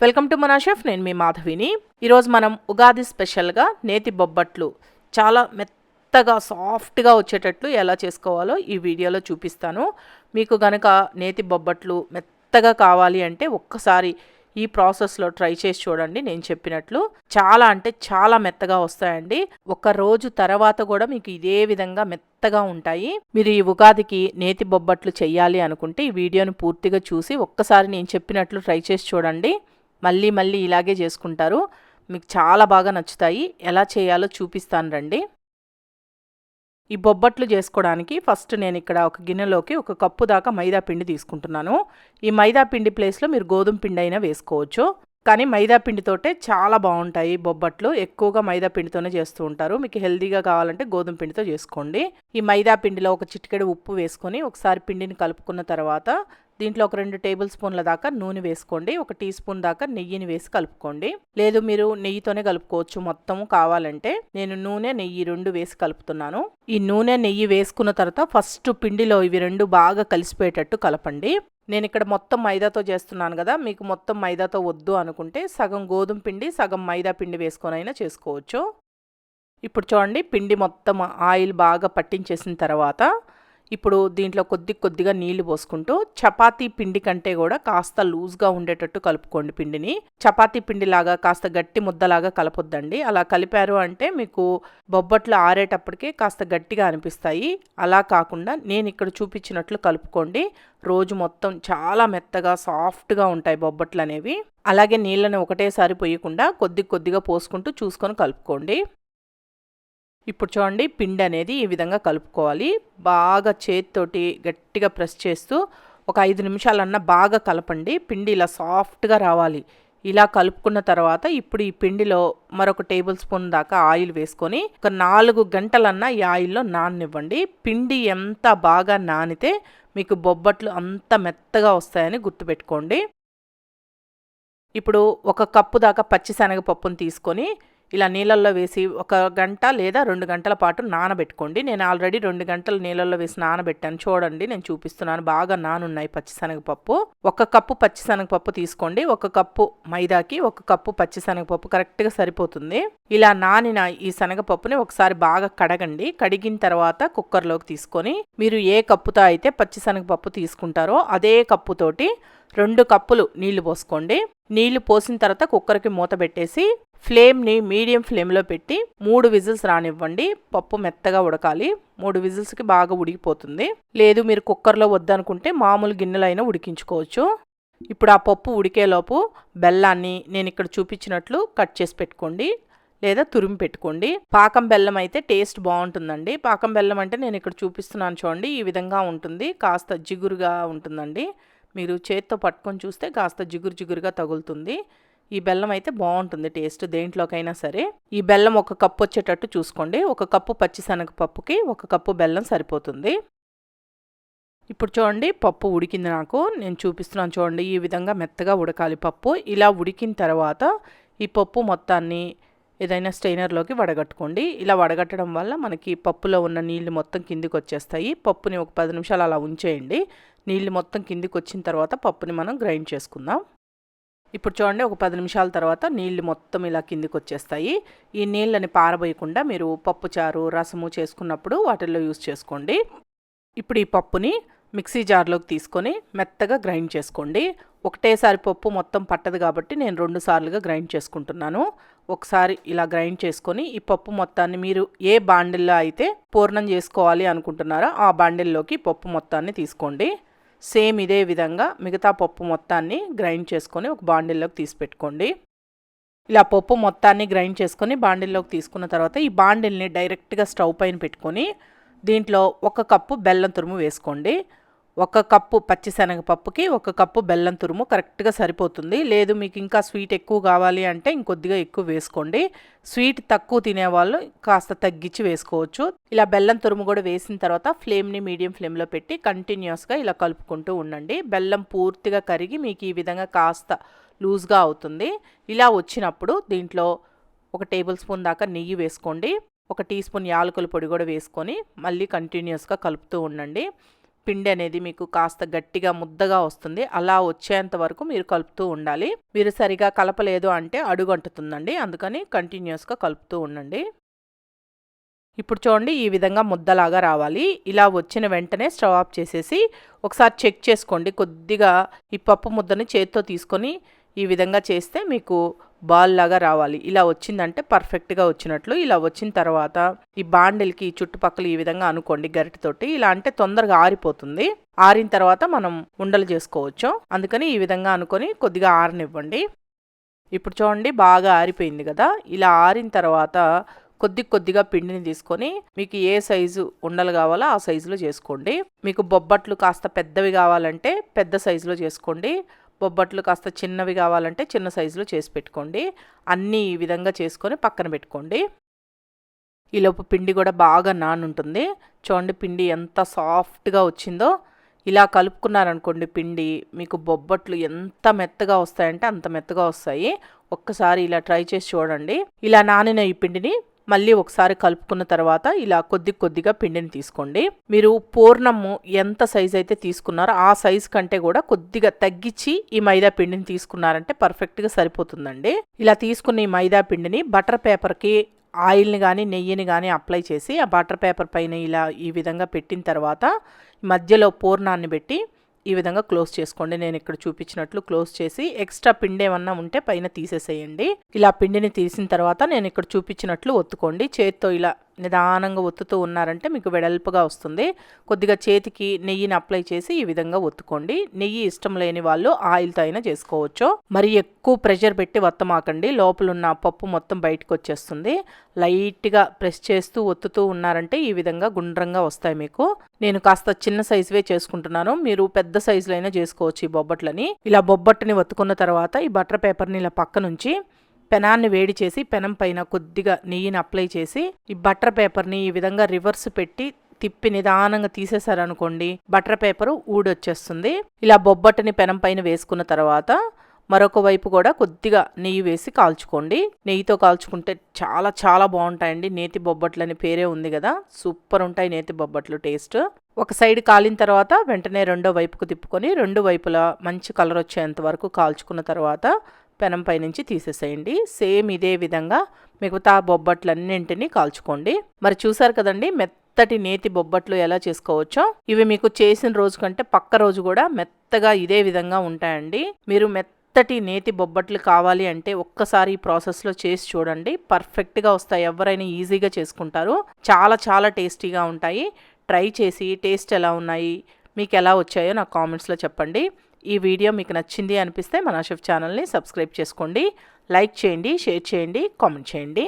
Welcome to మనా chef నేను మీ మాధవిని. ఈరోజు మనం ఉగాది స్పెషల్గా నేతి బొబ్బట్లు చాలా మెత్తగా సాఫ్ట్గా వచ్చేటట్లు ఎలా చేసుకోవాలో ఈ వీడియోలో చూపిస్తాను. మీకు గనక నేతి బొబ్బట్లు మెత్తగా కావాలి అంటే ఒక్కసారి ఈ ప్రాసెస్లో ట్రై చేసి చూడండి నేను చెప్పినట్లు. చాలా అంటే చాలా మెత్తగా వస్తాయండి. ఒక రోజు తర్వాత కూడా మీకు ఇదే విధంగా మెత్తగా ఉంటాయి. మీరు ఈ ఉగాదికి నేతి బొబ్బట్లు చేయాలి అనుకుంటే ఈ వీడియోను పూర్తిగా చూసి ఒక్కసారి నేను చెప్పినట్లు ట్రై చేసి చూడండి. మళ్ళీ మళ్ళీ ఇలాగే చేసుకుంటారు. మీకు చాలా బాగా నచ్చుతాయి. ఎలా చేయాలో చూపిస్తాను రండి. ఈ బొబ్బట్లు చేసుకోవడానికి ఫస్ట్ నేను ఇక్కడ ఒక గిన్నెలోకి ఒక కప్పు దాకా మైదా పిండి తీసుకుంటున్నాను. ఈ మైదా పిండి ప్లేస్లో మీరు గోధుమ పిండి అయినా వేసుకోవచ్చు. కానీ మైదా పిండితోటే చాలా బాగుంటాయి బొబ్బట్లు. ఎక్కువగా మైదా పిండితోనే చేస్తూ ఉంటారు. మీకు హెల్దీగా కావాలంటే గోధుమ పిండితో చేసుకోండి. ఈ మైదా పిండిలో ఒక చిటికెడు ఉప్పు వేసుకొని ఒకసారి పిండిని కలుపుకున్న తర్వాత దీంట్లో ఒక రెండు టేబుల్ స్పూన్ల దాకా నూనె వేసుకోండి. ఒక టీ స్పూన్ దాకా నెయ్యిని వేసి కలుపుకోండి. లేదు మీరు నెయ్యితోనే కలుపుకోవచ్చు. మొత్తం కావాలంటే నేను నూనె నెయ్యి రెండు వేసి కలుపుతున్నాను. ఈ నూనె నెయ్యి వేసుకున్న తర్వాత ఫస్ట్ పిండిలో ఇవి రెండు బాగా కలిసిపోయేటట్టు కలపండి. నేను ఇక్కడ మొత్తం మైదాతో చేస్తున్నాను కదా మీకు మొత్తం మైదాతో వద్దు అనుకుంటే సగం గోధుమ పిండి సగం మైదా పిండి వేసుకొని అయినా చేసుకోవచ్చు. ఇప్పుడు చూడండి పిండి మొత్తం ఆయిల్ బాగా పట్టించేసిన తర్వాత ఇప్పుడు దీంట్లో కొద్ది కొద్దిగా నీళ్ళు పోసుకుంటూ చపాతీ పిండి కంటే కూడా కాస్త లూజ్గా ఉండేటట్టు కలుపుకోండి పిండిని. చపాతీ పిండిలాగా కాస్త గట్టి ముద్దలాగా కలపొద్దండి. అలా కలిపారు అంటే మీకు బొబ్బట్లు ఆరేటప్పటికే కాస్త గట్టిగా అనిపిస్తాయి. అలా కాకుండా నేను ఇక్కడ చూపించినట్లు కలుపుకోండి. రోజు మొత్తం చాలా మెత్తగా సాఫ్ట్గా ఉంటాయి బొబ్బట్లు అనేవి అలాగే నీళ్ళని ఒకటేసారి పోయకుండా కొద్ది కొద్దిగా పోసుకుంటూ చూసుకొని కలుపుకోండి. ఇప్పుడు చూడండి పిండి అనేది ఈ విధంగా కలుపుకోవాలి. బాగా చేతితోటి గట్టిగా ప్రెస్ చేస్తూ ఒక ఐదు నిమిషాలన్నా బాగా కలపండి. పిండి ఇలా సాఫ్ట్గా రావాలి. ఇలా కలుపుకున్న తర్వాత ఇప్పుడు ఈ పిండిలో మరొక టేబుల్ స్పూన్ దాకా ఆయిల్ వేసుకొని ఒక నాలుగు గంటలన్నా ఈ ఆయిల్లో నాననివ్వండి. పిండి ఎంత బాగా నానితే మీకు బొబ్బట్లు అంత మెత్తగా వస్తాయని గుర్తుపెట్టుకోండి. ఇప్పుడు ఒక కప్పు దాకా పచ్చిశనగపప్పును తీసుకొని ఇలా నీళ్ళల్లో వేసి ఒక గంట లేదా రెండు గంటల పాటు నానబెట్టుకోండి. నేను ఆల్రెడీ రెండు గంటలు నీళ్ళల్లో వేసి నానబెట్టాను. చూడండి నేను చూపిస్తున్నాను. బాగా నానున్నాయి పచ్చిశనగపప్పు. ఒక కప్పు పచ్చిశనగపప్పు తీసుకోండి. ఒక కప్పు మైదాకి ఒక కప్పు పచ్చిశనగపప్పు. కరెక్ట్గా సరిపోతుంది. ఇలా నానిన ఈ శనగపప్పుని ఒకసారి బాగా కడగండి. కడిగిన తర్వాత కుక్కర్లోకి తీసుకొని మీరు ఏ కప్పుతో అయితే పచ్చిశనగపప్పు తీసుకుంటారో అదే కప్పుతోటి రెండు కప్పులు నీళ్ళు పోసుకోండి. నీళ్ళు పోసిన తర్వాత కుక్కర్కి మూత పెట్టేసి ఫ్లేమ్ని మీడియం ఫ్లేమ్లో పెట్టి మూడు విజిల్స్ రానివ్వండి. పప్పు మెత్తగా ఉడకాలి. మూడు విజిల్స్కి బాగా ఉడికిపోతుంది. లేదు మీరు కుక్కర్లో వద్దనుకుంటే మామూలు గిన్నెలైనా ఉడికించుకోవచ్చు. ఇప్పుడు ఆ పప్పు ఉడికేలోపు బెల్లాన్ని నేను ఇక్కడ చూపించినట్లు కట్ చేసి పెట్టుకోండి. లేదా తురిమి పెట్టుకోండి. పాకం బెల్లం అయితే టేస్ట్ బాగుంటుందండి. పాకం బెల్లం అంటే నేను ఇక్కడ చూపిస్తున్నాను చూడండి. ఈ విధంగా ఉంటుంది. కాస్త జిగురుగా ఉంటుందండి. మీరు చేత్తో పట్టుకొని చూస్తే కాస్త జిగురు జిగురుగా తగులుతుంది. ఈ బెల్లం అయితే బాగుంటుంది టేస్ట్ దేంట్లోకైనా సరే. ఈ బెల్లం ఒక కప్పు వచ్చేటట్టు చూసుకోండి. ఒక కప్పు పచ్చిశనగపప్పుకి ఒక కప్పు బెల్లం సరిపోతుంది. ఇప్పుడు చూడండి పప్పు ఉడికింది నాకు. నేను చూపిస్తున్నాను చూడండి ఈ విధంగా మెత్తగా ఉడకాలి పప్పు. ఇలా ఉడికిన తర్వాత ఈ పప్పు మొత్తాన్ని ఏదైనా స్టెయినర్లోకి వడగట్టుకోండి. ఇలా వడగట్టడం వల్ల మనకి పప్పులో ఉన్న నీళ్ళు మొత్తం కిందికి వచ్చేస్తాయి పప్పుని ఒక పది నిమిషాలు అలా ఉంచేయండి. నీళ్ళు మొత్తం కిందికి వచ్చిన తర్వాత పప్పుని మనం గ్రైండ్ చేసుకుందాం. ఇప్పుడు చూడండి ఒక పది నిమిషాల తర్వాత నీళ్ళు మొత్తం ఇలా కిందికి వచ్చేస్తాయి ఈ నీళ్ళని పారబోయకుండా మీరు పప్పు చారు రసము చేసుకున్నప్పుడు వాటిల్లో యూస్ చేసుకోండి. ఇప్పుడు ఈ పప్పుని మిక్సీ జార్లోకి తీసుకొని మెత్తగా గ్రైండ్ చేసుకోండి. ఒకటేసారి పప్పు మొత్తం పట్టదు కాబట్టి నేను రెండు సార్లుగా గ్రైండ్ చేసుకుంటున్నాను. ఒకసారి ఇలా గ్రైండ్ చేసుకొని ఈ పప్పు మొత్తాన్ని మీరు ఏ బాండిల్లో అయితే పూర్ణం చేసుకోవాలి అనుకుంటున్నారో ఆ బాండిల్లోకి పప్పు మొత్తాన్ని తీసుకోండి. సేమ్ ఇదే విధంగా మిగతా పప్పు మొత్తాన్ని గ్రైండ్ చేసుకొని ఒక బాండిల్లోకి తీసి పెట్టుకోండి ఇలా పప్పు మొత్తాన్ని గ్రైండ్ చేసుకొని బాండిల్లోకి తీసుకున్న తర్వాత ఈ బాండిల్ని డైరెక్ట్గా స్టవ్ పైన పెట్టుకొని దీంట్లో ఒక కప్పు బెల్లం తురుము వేసుకోండి. ఒక కప్పు పచ్చిశనగపప్పుకి ఒక కప్పు బెల్లం తురుము కరెక్ట్గా సరిపోతుంది. లేదు మీకు ఇంకా స్వీట్ ఎక్కువ కావాలి అంటే ఇంకొద్దిగా ఎక్కువ వేసుకోండి. స్వీట్ తక్కువ తినేవాళ్ళు కాస్త తగ్గించి వేసుకోవచ్చు. ఇలా బెల్లం తురుము కూడా వేసిన తర్వాత ఫ్లేమ్ని మీడియం ఫ్లేమ్లో పెట్టి కంటిన్యూస్గా ఇలా కలుపుకుంటూ ఉండండి. బెల్లం పూర్తిగా కరిగి మీకు ఈ విధంగా కాస్త లూజ్గా అవుతుంది. ఇలా వచ్చినప్పుడు దీంట్లో ఒక టేబుల్ స్పూన్ దాకా నెయ్యి వేసుకోండి. ఒక టీ స్పూన్ యాలకుల పొడి కూడా వేసుకొని మళ్ళీ కంటిన్యూస్గా కలుపుతూ ఉండండి. పిండి అనేది మీకు కాస్త గట్టిగా ముద్దగా వస్తుంది. అలా వచ్చేంత వరకు మీరు కలుపుతూ ఉండాలి. మీరు సరిగా కలపలేదు అంటే అడుగంటుతుందండి. అందుకని కంటిన్యూస్గా కలుపుతూ ఉండండి. ఇప్పుడు చూడండి ఈ విధంగా ముద్దలాగా రావాలి. ఇలా వచ్చిన వెంటనే స్టవ్ ఆఫ్ చేసేసి ఒకసారి చెక్ చేసుకోండి. కొద్దిగా ఈ పప్పు ముద్దని చేతితో తీసుకొని ఈ విధంగా చేస్తే మీకు బాల్ లాగా రావాలి. ఇలా వచ్చిందంటే పర్ఫెక్ట్గా వచ్చినట్లు. ఇలా వచ్చిన తర్వాత ఈ బాండిల్కి చుట్టుపక్కల ఈ విధంగా అనుకోండి గరిటతోటి. ఇలా అంటే తొందరగా ఆరిపోతుంది. ఆరిన తర్వాత మనం ఉండలు చేసుకోవచ్చు. అందుకని ఈ విధంగా అనుకొని కొద్దిగా ఆరనివ్వండి. ఇప్పుడు చూడండి బాగా ఆరిపోయింది కదా. ఇలా ఆరిన తర్వాత కొద్ది కొద్దిగా పిండిని తీసుకొని మీకు ఏ సైజు ఉండలు కావాలో ఆ సైజులో చేసుకోండి. మీకు బొబ్బట్లు కాస్త పెద్దవి కావాలంటే పెద్ద సైజులో చేసుకోండి. బొబ్బట్లు కాస్త చిన్నవి కావాలంటే చిన్న సైజులో చేసి పెట్టుకోండి. అన్నీ ఈ విధంగా చేసుకొని పక్కన పెట్టుకోండి. ఈలోపు పిండి కూడా బాగా నానుంటుంది. చూడండి పిండి ఎంత సాఫ్ట్గా వచ్చిందో. ఇలా కలుపుకున్నారనుకోండి పిండి మీకు బొబ్బట్లు ఎంత మెత్తగా వస్తాయంటే అంత మెత్తగా వస్తాయి. ఒక్కసారి ఇలా ట్రై చేసి చూడండి. ఇలా నానిన ఈ పిండిని మళ్ళీ ఒకసారి కలుపుకున్న తర్వాత ఇలా కొద్ది కొద్దిగా పిండిని తీసుకోండి. మీరు పూర్ణము ఎంత సైజ్ అయితే తీసుకున్నారో ఆ సైజ్ కంటే కూడా కొద్దిగా తగ్గించి ఈ మైదా పిండిని తీసుకున్నారంటే పర్ఫెక్ట్గా సరిపోతుందండి. ఇలా తీసుకున్న ఈ మైదా పిండిని బటర్ పేపర్కి ఆయిల్ని కానీ నెయ్యిని కానీ అప్లై చేసి ఆ బటర్ పేపర్ పైన ఇలా ఈ విధంగా పెట్టిన తర్వాత మధ్యలో పూర్ణాన్ని పెట్టి ఈ విధంగా క్లోజ్ చేసుకోండి. నేను ఇక్కడ చూపించినట్లు క్లోజ్ చేసి ఎక్స్ట్రా పిండి ఏమన్నా ఉంటే పైన తీసేసేయండి. ఇలా పిండిని తీసిన తర్వాత నేను ఇక్కడ చూపించినట్లు ఒత్తుకోండి. చేత్తో ఇలా నిదానంగా ఒత్తుతూ ఉన్నారంటే మీకు వెడల్పుగా వస్తుంది. కొద్దిగా చేతికి నెయ్యిని అప్లై చేసి ఈ విధంగా ఒత్తుకోండి. నెయ్యి ఇష్టం లేని వాళ్ళు ఆయిల్తో అయినా చేసుకోవచ్చు. మరి ఎక్కువ ప్రెషర్ పెట్టి వత్తమాకండి. లోపల ఉన్న పప్పు మొత్తం బయటకు వచ్చేస్తుంది. లైట్గా ప్రెస్ చేస్తూ ఒత్తుతూ ఉన్నారంటే ఈ విధంగా గుండ్రంగా వస్తాయి మీకు. నేను కాస్త చిన్న సైజువే చేసుకుంటున్నాను. మీరు పెద్ద సైజులో అయినా చేసుకోవచ్చు ఈ బొబ్బట్లని. ఇలా బొబ్బట్టుని ఒత్తుకున్న తర్వాత ఈ బటర్ పేపర్ని ఇలా పక్క నుంచి పెనాన్ని వేడి చేసి పెనం పైన కొద్దిగా నెయ్యిని అప్లై చేసి ఈ బటర్ పేపర్ని ఈ విధంగా రివర్స్ పెట్టి తిప్పి నిదానంగా తీసేశారనుకోండి బటర్ పేపర్ ఊడొచ్చేస్తుంది. ఇలా బొబ్బట్టుని పెనం పైన వేసుకున్న తర్వాత మరొక వైపు కూడా కొద్దిగా నెయ్యి వేసి కాల్చుకోండి. నెయ్యితో కాల్చుకుంటే చాలా చాలా బాగుంటాయండి. నేతి బొబ్బట్లు అని పేరే ఉంది కదా సూపర్ ఉంటాయి నేతి బొబ్బట్లు టేస్ట్. ఒక సైడ్ కాలిన తర్వాత వెంటనే రెండో వైపుకు తిప్పుకొని రెండు వైపులా మంచి కలర్ వచ్చేంత వరకు కాల్చుకున్న తర్వాత పెనం పైనుంచి తీసేసేయండి. సేమ్ ఇదే విధంగా మిగతా బొబ్బట్లన్నింటినీ కాల్చుకోండి. మరి చూసారు కదండి మెత్తటి నేతి బొబ్బట్లు ఎలా చేసుకోవచ్చో? ఇవి మీకు చేసిన రోజు కంటే పక్క రోజు కూడా మెత్తగా ఇదే విధంగా ఉంటాయండి. మీరు మెత్తటి నేతి బొబ్బట్లు కావాలి అంటే ఒక్కసారి ఈ ప్రాసెస్లో చేసి చూడండి. పర్ఫెక్ట్గా వస్తాయి. ఎవరైనా ఈజీగా చేసుకుంటారు. చాలా చాలా టేస్టీగా ఉంటాయి. ట్రై చేసి టేస్ట్ ఎలా ఉన్నాయి? మీకు ఎలా వచ్చాయో నాకు కామెంట్స్లో చెప్పండి. ఈ వీడియో మీకు నచ్చింది అనిపిస్తే మన షెఫ్ ఛానల్ని సబ్స్క్రైబ్ చేసుకోండి లైక్ చేయండి షేర్ చేయండి కామెంట్ చేయండి.